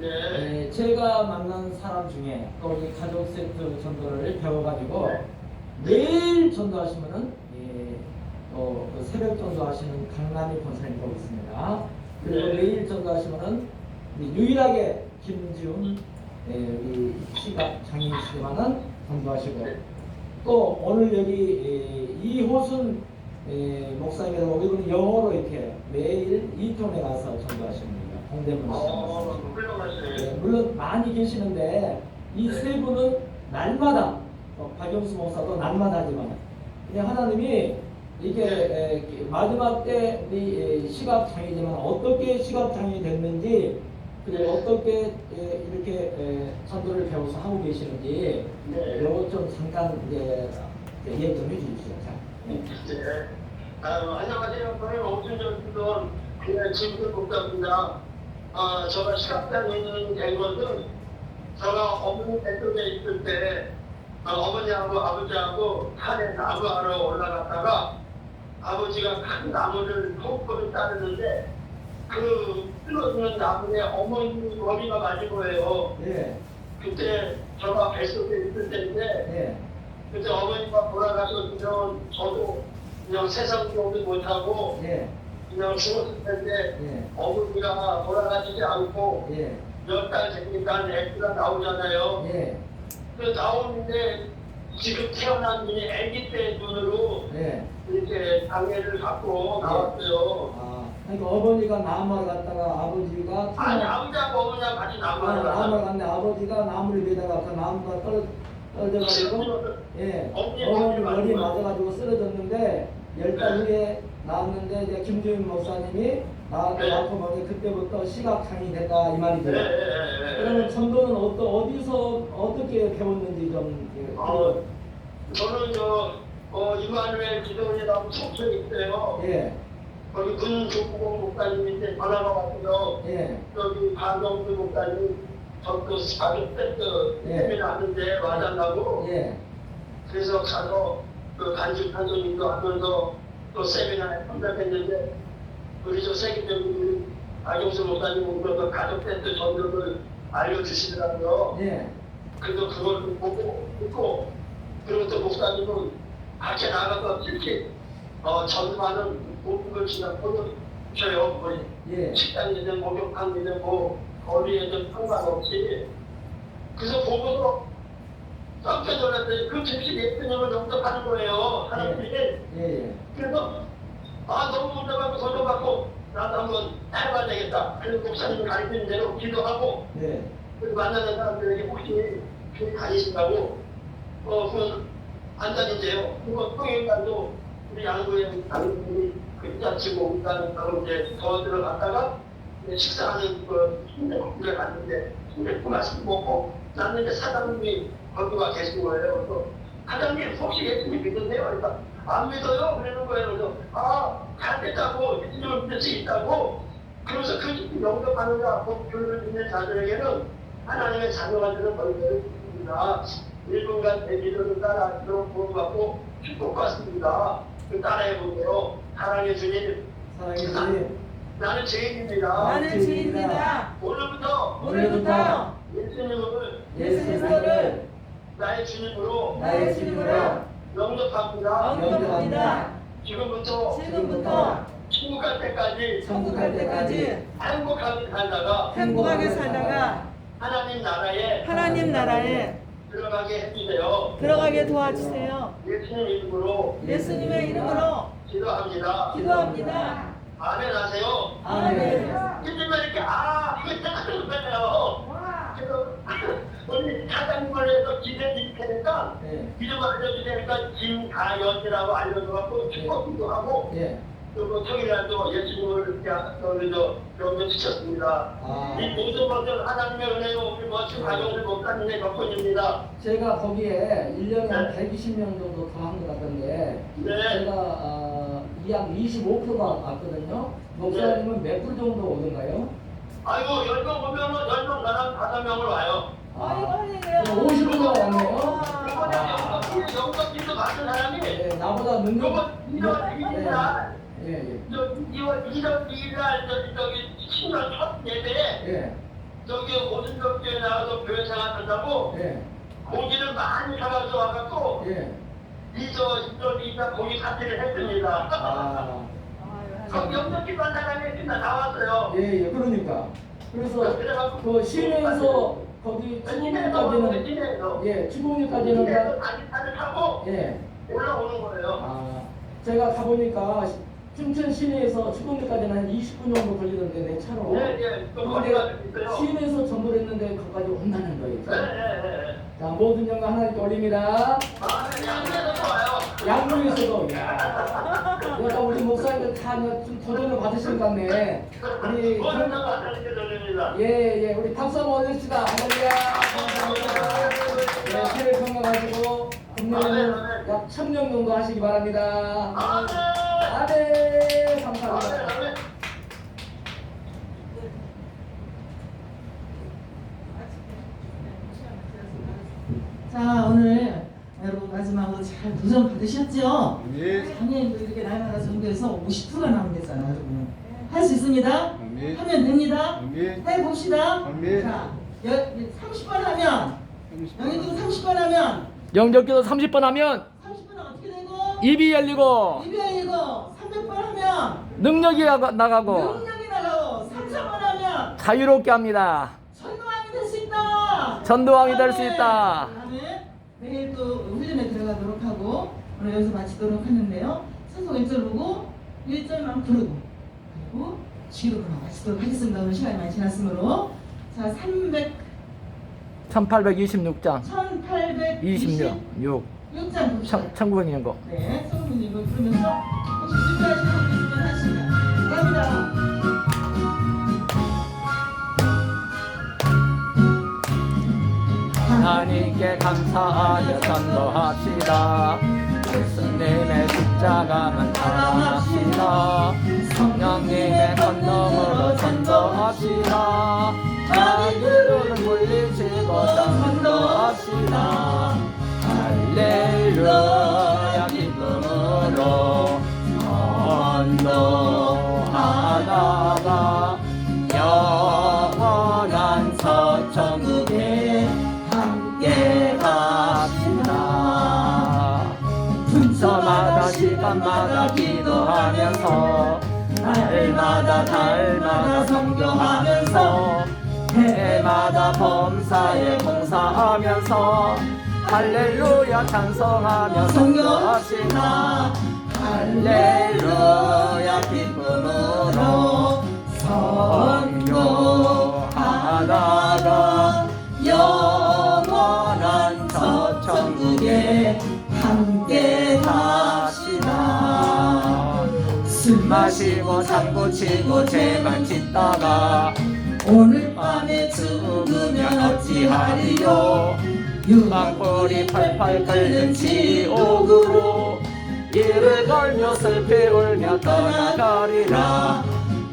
네. 예, 제가 만난 사람 중에 또 우리 가족 세트 전도를 배워가지고 네. 매일 전도하시면은 예, 또그 새벽 전도하시는 강남희 권사님도 있습니다. 그리고 네. 매일 전도하시면은 유일하게 김지훈 예, 우리 시각 장애인시만은 전도하시고 네. 또 오늘 여기 예, 이호순 예, 목사님이라고 이분은 영어로 이렇게 매일 이통에 가서 전도하십니다. 동대문 시장. 어, 훌륭하시네. 네, 물론 많이 계시는데 이 세 분은 날마다 어, 박영수 목사도 날마다 하지만 그냥 하나님이 이게 에, 마지막 때 우리 에, 시각 장애지만 어떻게 시각 장애 됐는지 그리고 어떻게 에, 이렇게 에, 전도를 배워서 하고 계시는지 네. 요거 좀 잠깐 이제 얘기 좀 해주십시오. 자. 네. 네. 아, 안녕하세요. 저는 오순절 그냥 지금 목사입니다. 아, 제가 시각장애인 된 것은 제가 어머니 뱃속에 있을 때 아, 어머니하고 아버지하고 산에 나무하러 올라갔다가 아버지가 큰 나무를 톡톡을 따르는데 그 끊어지는 나무에 어머니 머리가 맞은 거예요. 예, 그때 제가 뱃속에 있을 때인데 예, 그때 어머니가 돌아가서 그냥 저도 그냥 세상 기억도 못하고 예, 그냥 죽었을 텐데 예, 어머니가 돌아가시지 않고 예, 몇달 되니까 애기가 나오잖아요. 예, 그 나오는데 지금 태어난 눈이 아기 때 눈으로 예. 이렇게 장애를 갖고 나왔어요. 아, 그러니까 어머니가 나무를 갔다가 아버지가 아니 아버지하고 어머니랑 같이 아, 나무를 나무를. 갔는데 아버지가 나무를 매다가 그 나무가 떨어 떨어져가지고 예 어머니 머리. 맞아가지고 쓰러졌는데 열달 후에 나왔는데 이제 김주인 목사님이 나한테 네. 낳고 보니 그때부터 시각장애 됐다 이 말이죠. 네, 네, 네, 그러면 네. 전도는 어떠, 어디서 어떻게 배웠는지 좀 예, 어, 저는 저 어, 이만우엘 기도원이라고 속초에 있어요. 예, 거기 문조국공 목사님인데 전화가 왔어요. 예, 여기 박영수 목사님 저그 세트 예. 세미나 하는데 와달라고 예, 그래서 가서 그 간식 판소님도 하면서 또 세미나에 참석했는데 우리 저 세계적인 박영수 목사님 오면서 가족 세트 전도를 알려주시더라고요. 예, 그래서 그걸 좀 보고 듣고 그리고 또 목사님은 밖에 나가서 특히 어, 전반은 모든 걸 지나 보여줘요. 뭐 예, 식당이든 목욕탕이든 뭐 거리에든 상관없이 그래서 보고서 깜짝 놀랐어요. 그 즉시 예수님을 영접하는 거예요. 사람들이. 예, 예, 그래서 아 너무 운전하고 도전받고 나도 한번 해봐야 되겠다. 그래서 목사님이 가르치는 대로 기도하고 예, 그 만나는 사람들에게 혹시 교회 다니신다고 어 그건 안 다닌대요. 그거 통행관도 우리 양구에 당신이 그자 치고 일단 바로 이제 더 들어갔다가 식사하는 그 침대를 갔는데 침대 그 말씀 먹고 났는데 사장님이 거기 와 계신 거예요. 그래서 사장님 혹시 예수님 믿으세요? 그러니까 안 믿어요? 그러는 거예요. 그래서 아 잘 됐다고 예수님을 믿을 수 있다고 그래서 그 영접하느냐 그 교회를 믿는 자들에게는 하나님의 자녀가 되는 권세를 줍니다. 1분간 내 믿음을 따라 들어 구원받고 축복받습니다. 그 따라해 보세요. 사랑의 주님, 사랑의 주님, 나는 죄인입니다. 나는 죄인입니다. 오늘부터 오늘부터 예수님을 예수님을 나의 주님으로 나의 주님으로 영접합니다. 영접합니다. 지금부터 지금부터 천국 갈 때까지 천국 갈 때까지 행복하게 살다가 행복하게 살다가 하나님 나라에 하나님 나라에 들어가게 해주세요. 들어가게 도와주세요. 예수님 이름으로 예수님의 이름으로 기도합니다. 기도합니다. 아멘 하세요. 아멘. 요즘에 이렇게 아 하는 거예요. 우리 사장님을 해서 기대 드리니까 예, 이름 알려주니까 김가연이라고 알려줘갖고 축복기도 하고 예, 그리고 평일날도 예수님을 이렇게 여기서 명명시켰습니다. 아. 이 모든 것은 하나님의 은혜요 우리 멋진 가정을 목사님의 덕분입니다. 제가 거기에 1년에 한 120명 정도 더 한 것 같던데 네. 제가 어, 이약 25%가 왔거든요. 목사님은 몇 프로 정도 오던가요? 아이고 열명 오면은 열명 나랑 다섯 명을 와요. 아, 50%가 왔네요. 이번에 영덕기 영덕기도 받은 사람이 예, 나보다 능력 요번 2월 2일 날 예, 예, 저 2월 2월 2일 날 저기 저기 10년 첫 예배에 예, 저기 오른쪽교회 나가서 교회 생활한다고 예. 고기를 많이 사가서 와갖고 예. 이저 이저 이자 고기 사기를 했습니다. 아. 거기 영덕기관 사장이 진짜 나왔어요. 예, 예, 그러니까. 그래서 그 시내에서 거기 시내에서 예, 주공리까지는 시내에서 다- 차를 타고 예. 올라오는 거예요. 아, 제가 가보니까 춘천 시내에서 주공리까지는 한 20분 정도 걸리던데 내 차로. 예, 예. 거리가 좀 근데 있어요. 시내에서 전도를 했는데 거기까지 온다는 모든 영광 하나님께 올립니다. 야, 내가 우리 목사님들 다좀 도전을 받으신 것 같네. 우리 돌립니다. 예, 예, 우리 박수 한번 올립시다. 할렐루야. 예, 새해 건강하시고 금년에는 약 천명 정도 하시기 바랍니다. 아멘. 아멘. 아멘. 감사합니다. 아멘. 자 오늘 여러분 잘 도전 받으셨죠? 아멘. 작년에도 이렇게 날마다 전도해서 50%가 나오겠잖아요 여러분 할 수 있습니다 아멘. 하면 됩니다 아멘. 해봅시다 아멘. 자 여, 30번 하면 영희도 30번 하면 영적기도 30번 하면 30번 어떻게 되고 입이 열리고 입이 열리고 300번 하면 능력이 나가- 나가고 능력이 나가고 3,000번 하면 자유롭게 합니다. 전도왕이 될 수 있다. 전도왕이 될수 아멘. 있다. 아멘. 내일 또 훈련에 들어가도록 하고 오늘 여기서 마치도록 하는데요. 선속 1절 보고 1절만 부르고 그리고 기록으로 마치도록 하겠습니다. 오늘 시간이 많이 지났으므로 자 300, 1826장 1826 26 6장 봅시다. 1900년 거. 네, 성부님을 부르면서 혹시 준비하시는 분이 있으면 하시면 감사합니다. 하나님께 감사하여 전도합시다. 예수님의 십자가만 사랑합시다. 성령님의 권능으로 전도합시다. 마귀를 물리치고 전도합시다. 시간마다 기도하면서 날마다 달마다 성교하면서 해마다 범사에 봉사하면서 할렐루야 찬송하며 성교합시다. 할렐루야 기쁨으로 선교하다가 영원한 저 천국에 함께 술 마시고 장구 치고 죄만 짓다가 오늘 밤에 죽으면 어찌하리요? 유방불이 팔팔 끓는 지옥으로 이를 걸며 슬피 울며 떠나가리라.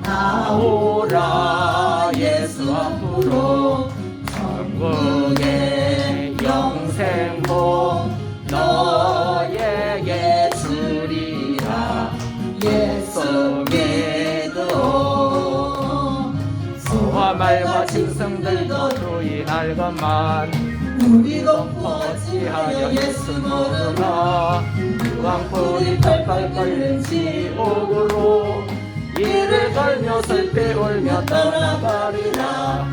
나오라 예수 앞으로 천국의 영생복 말과 짐승들도 주의할 것만. 우리도 어찌하여 예수 모르나. 왕불이 팔팔 끓는 지옥으로. 이를 걸며 슬피 울며 떠나가리라